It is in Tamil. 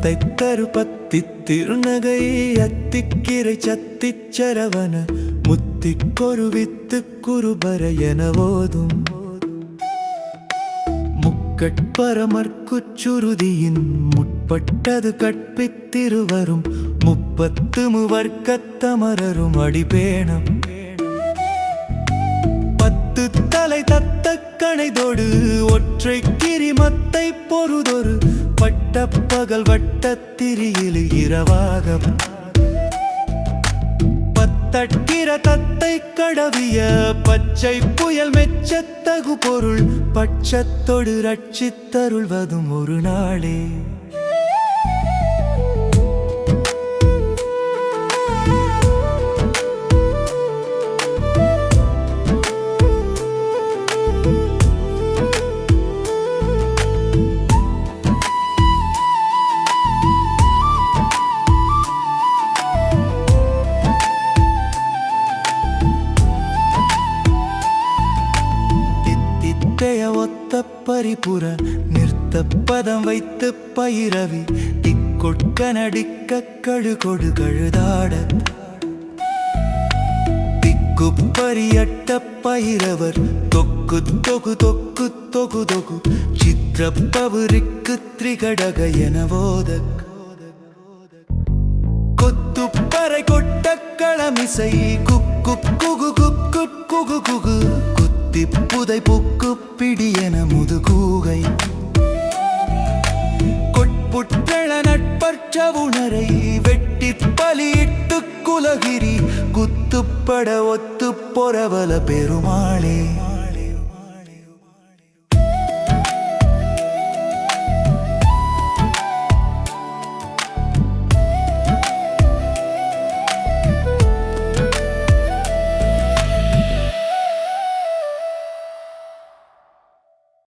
தத்தை பத்தி திருநகை அத்திக்கிரை சத்திச் சரவண முத்திக்கொரு வித்து குருபர என ஓதும். முக்கட்பரமற்குச்சுருதியின் முற்பட்டது கற்பித்திருவரும் முப்பத்து முவர்க்கத்தமரரும் அடிபேணம். பத்து தலை தத்தக்கணைதோடு ஒற்றை கிரிமத்தை பொறுதொரு பட்ட பகல் வட்டத்திரியில் இரவாக பத்தட்டிர தத்தை கடவிய பச்சை புயல் மெச்சத்தகு பொருள் பட்சத்தொடு ரட்சித்தருள்வதும் ஒரு நாளே. பரிபுற நிறுத்த பதம் வைத்து பயிரவி திக்கொட்க நடிக்க கழுகொடு கழுதாட. திக்கு பரியட்ட பயிரவர் தொக்கு தொகு தொக்கு தொகு தொகு சித்திர பவுரிக்கு திரிகடக என போத கொத்துப்பறை கொட்ட களமிசை குக்கு குகு குக்கு குகு குகு குத்தி புதை புக்கு பிடியன முதுகூகை. கொட்புட்டள நட்பற்ற உணரை வெட்டி பலியிட்டு குலகிரி குத்துப்பட ஒத்து பொறவல பெருமாளே.